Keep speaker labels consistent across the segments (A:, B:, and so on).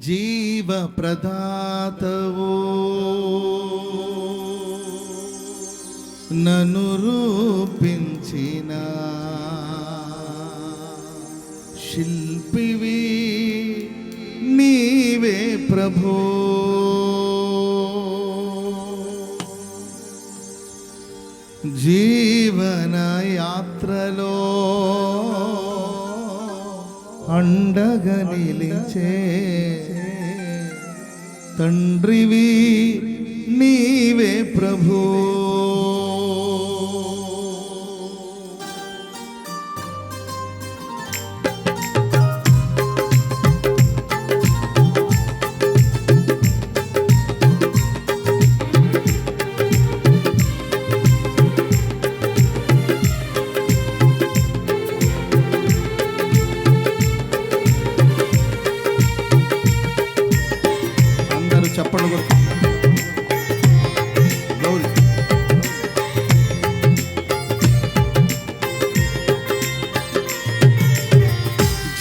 A: జీవ ప్రదాతవో నను రూపించిన శిల్పివి నీవే ప్రభో. జీవన యాత్రలో అండగా నిలిచే తండ్రివి నీవే ప్రభు.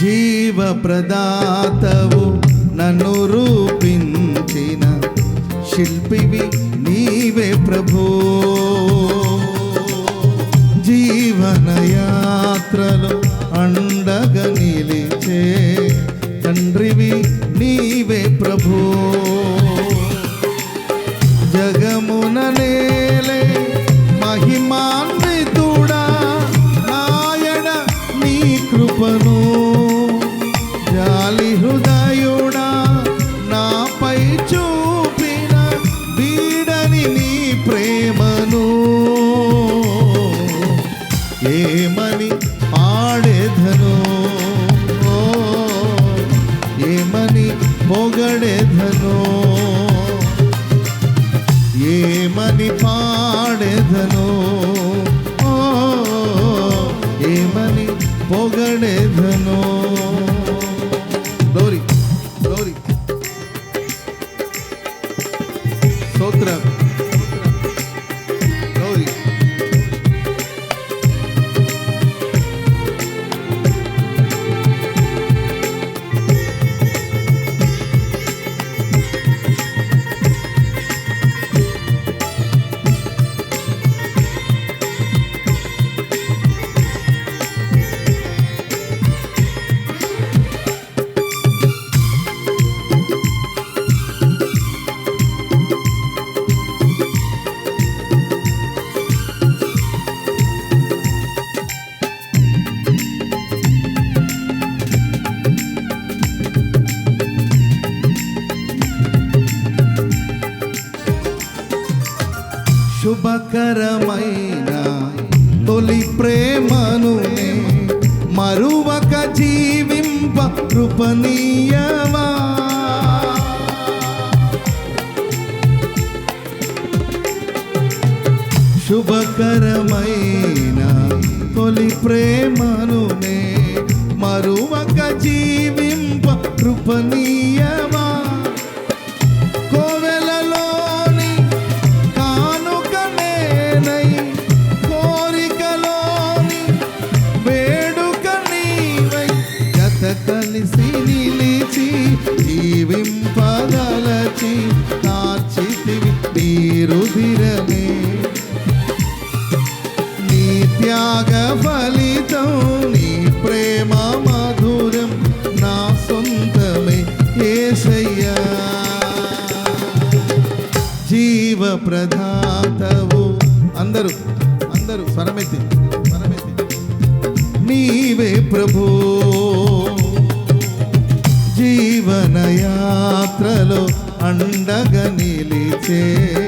A: జీవ ప్రదాతవు నన్ను రూపించిన శిల్పివి నీవే ప్రభు. జీవనయాత్రలో శుభకరమైన తొలి ప్రేమను మరువక జీవింప కృపనీయవా శుభకరమైన తొలి ప్రేమను మరువక జీవింప కృపనీయవా జీవింపగలచి నాచితివి నీ రుధిరమే నీ త్యాగ ఫలితం నీ ప్రేమ మధురం నా సొంతమే ఏసయ్యా. జీవ అందరూ అందరూ స్వరమెత్తి స్వరమెత్తి. నీవే ప్రభు నిలిచే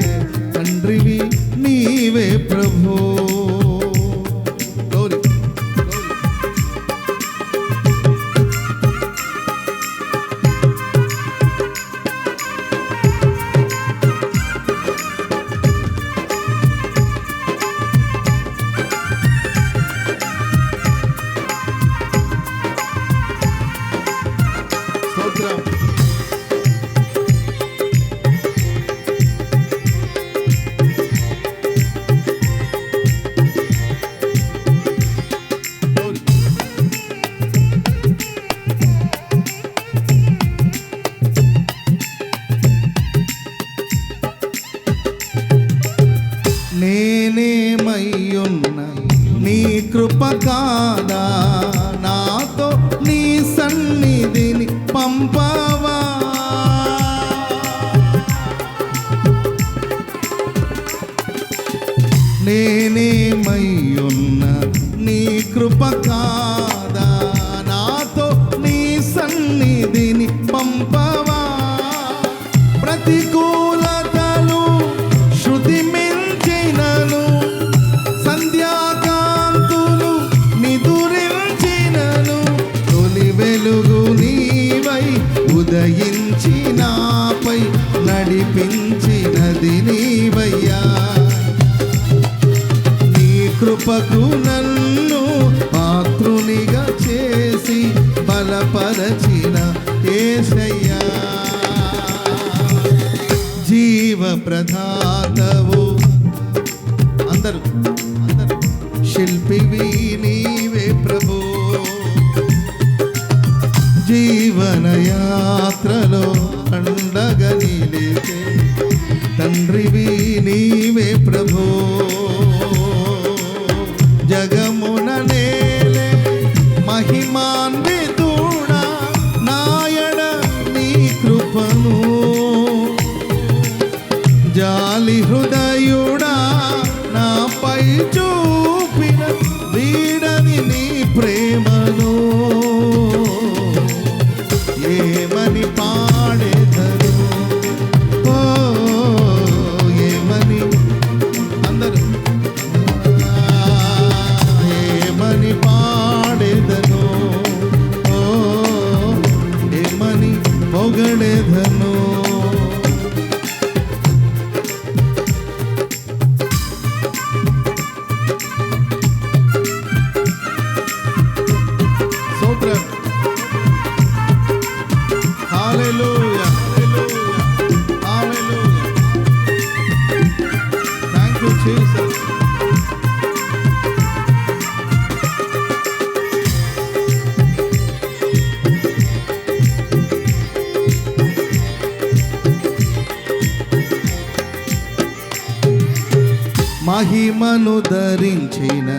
A: కృపకు నన్ను పాత్రునిగా చేసి బలపరచిన ఏసయ్యా. జీవ ప్రధాతవు అందరూ అందరూ శిల్పివి నీవే ప్రభు. జీవన యాత్రలో అండగా నిలిచే తండ్రివి మహిమను ధరించిన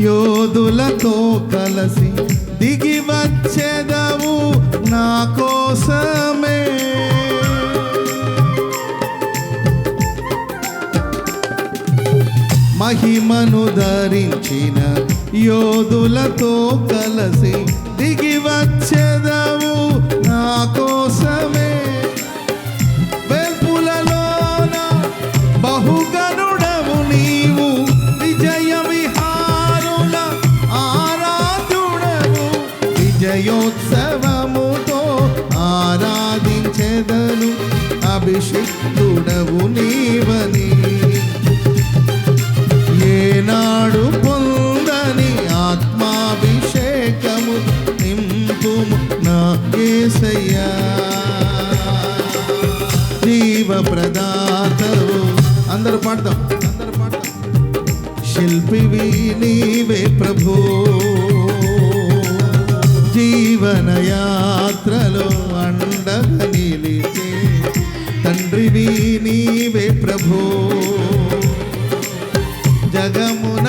A: యోధులతో కలసి దిగి వచ్చేదవు నా కోసమే. మహిమను ధరించిన యోధులతో కలసి దిగి వచ్చేదవు నా కోసం ఆరాధించెదను అభిషిక్తుడవు నీవని. ఏనాడు పొందని ఆత్మాభిషేకము నింపు నా ఏసయ్యా. జీవ ప్రదాతవు. అందరూ పాడతాం. అందరూ పాడతాం. శిల్పివి నీవే ప్రభో. జీవన యాత్రలో అండగా నిలిచే తండ్రివి నీవే ప్రభు. జగమున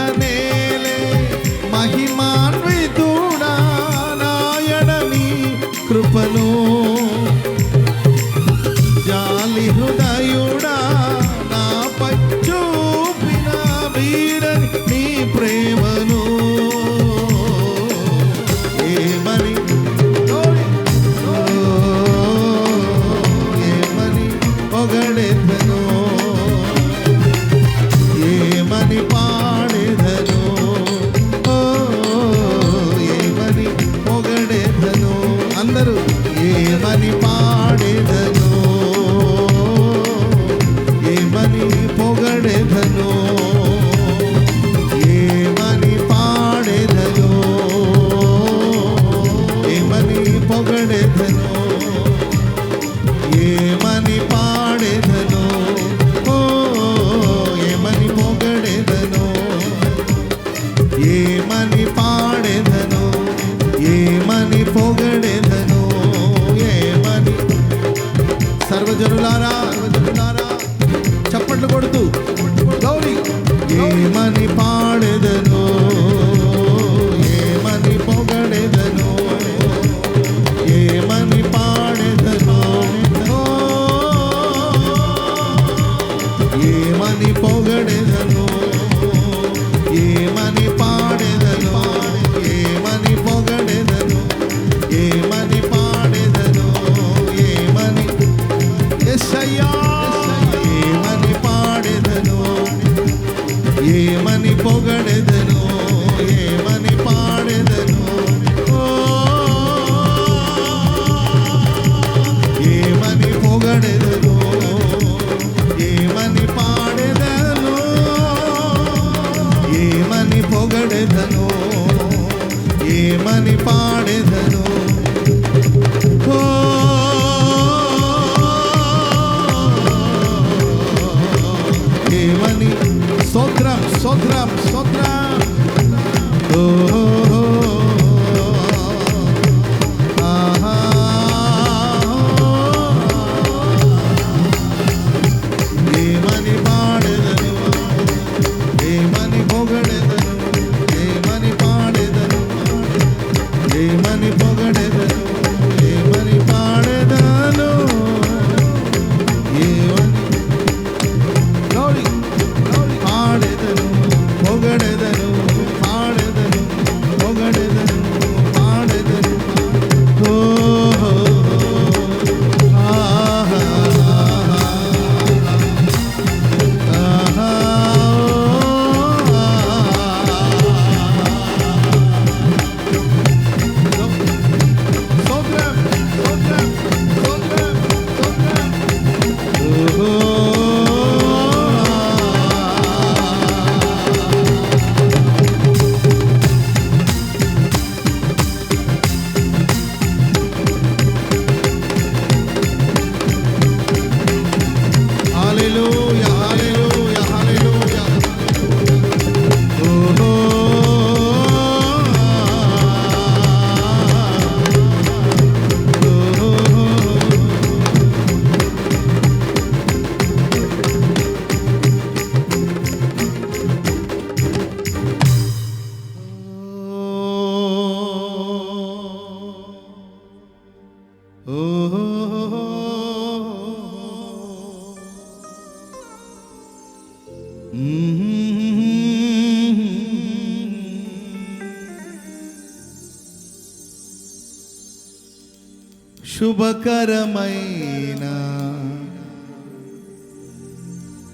A: శుభకరమైన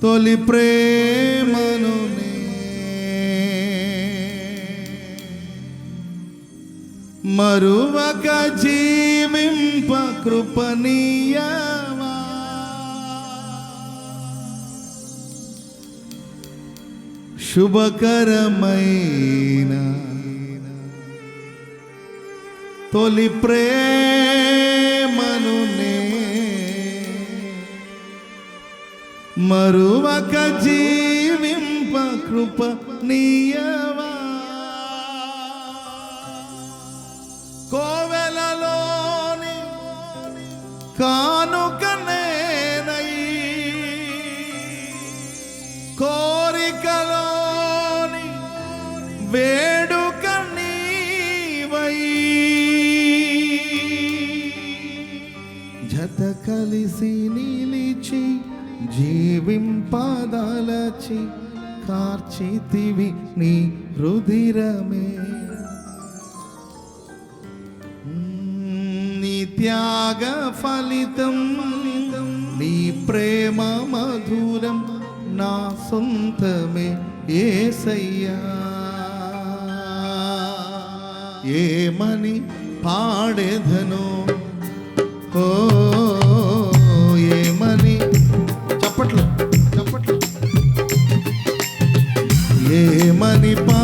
A: తొలి ప్రేమను మరువక జీ కరుణింప కృపణీయవా శుభకరమైన తొలి ప్రేమను మరువక జీవింప కృప నీయవ జత కలిసి నిలిచి జీవింపదలచి కార్చితివి నీ రుధిరమే నీ త్యాగ ఫలితం నీ ప్రేమ మధురం నా సొంతమే ఏసయ్యా. ఏమని పాడేదనో? ఓ ఏమని పా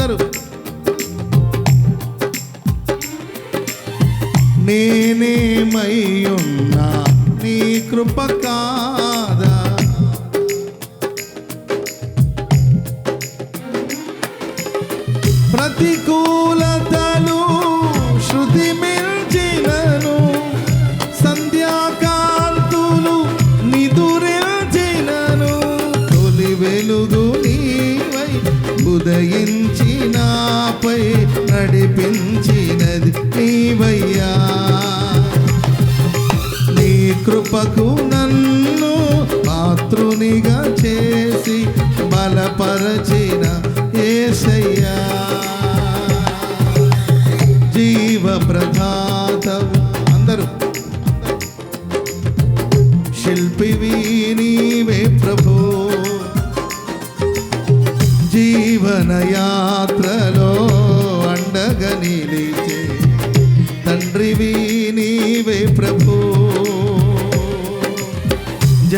A: అందరూ. ఉన్నా నీ కృపకా నన్ను మాతృనిగా చేసి బలపరచిన ఏసయ్యా. జీవ ప్రధాతవు అందరూ. శిల్పివి నీవే ప్రభు. జీవనయాత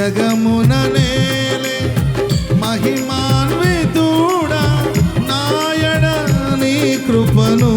A: జగమున నేలే మహిమాన్వితుడా నాయడ నీ కృపను.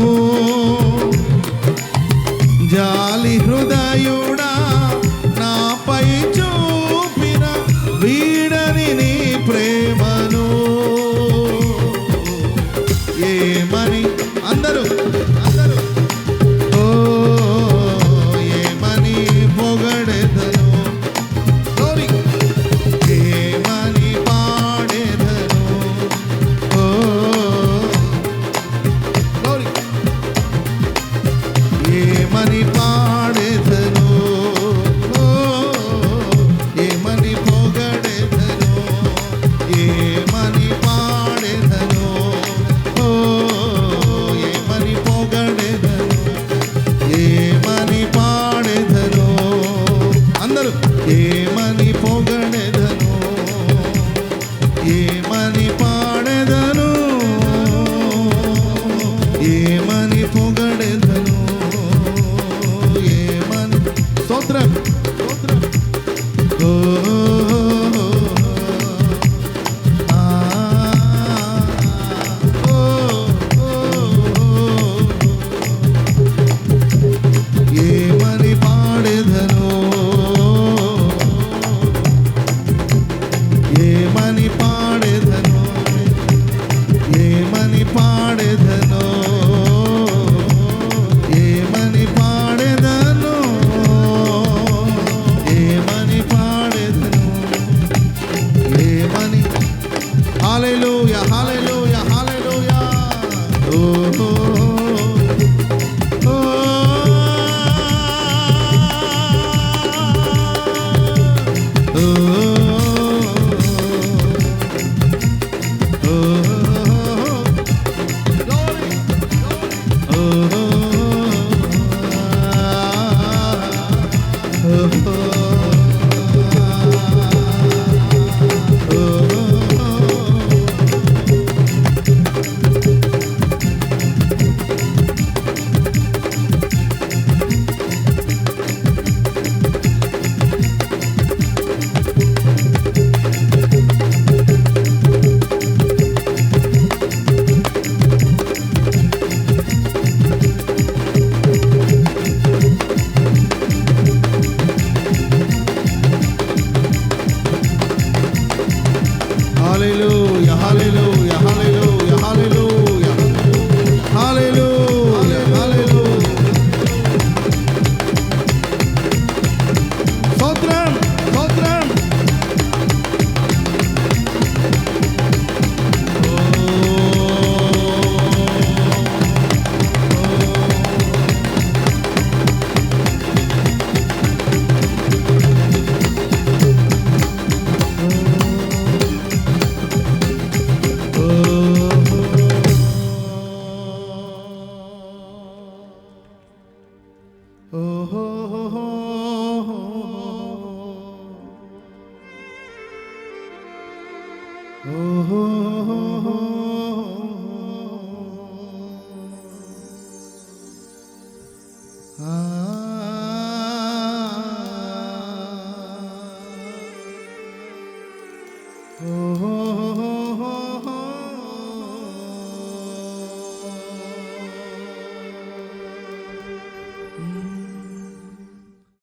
A: Falou.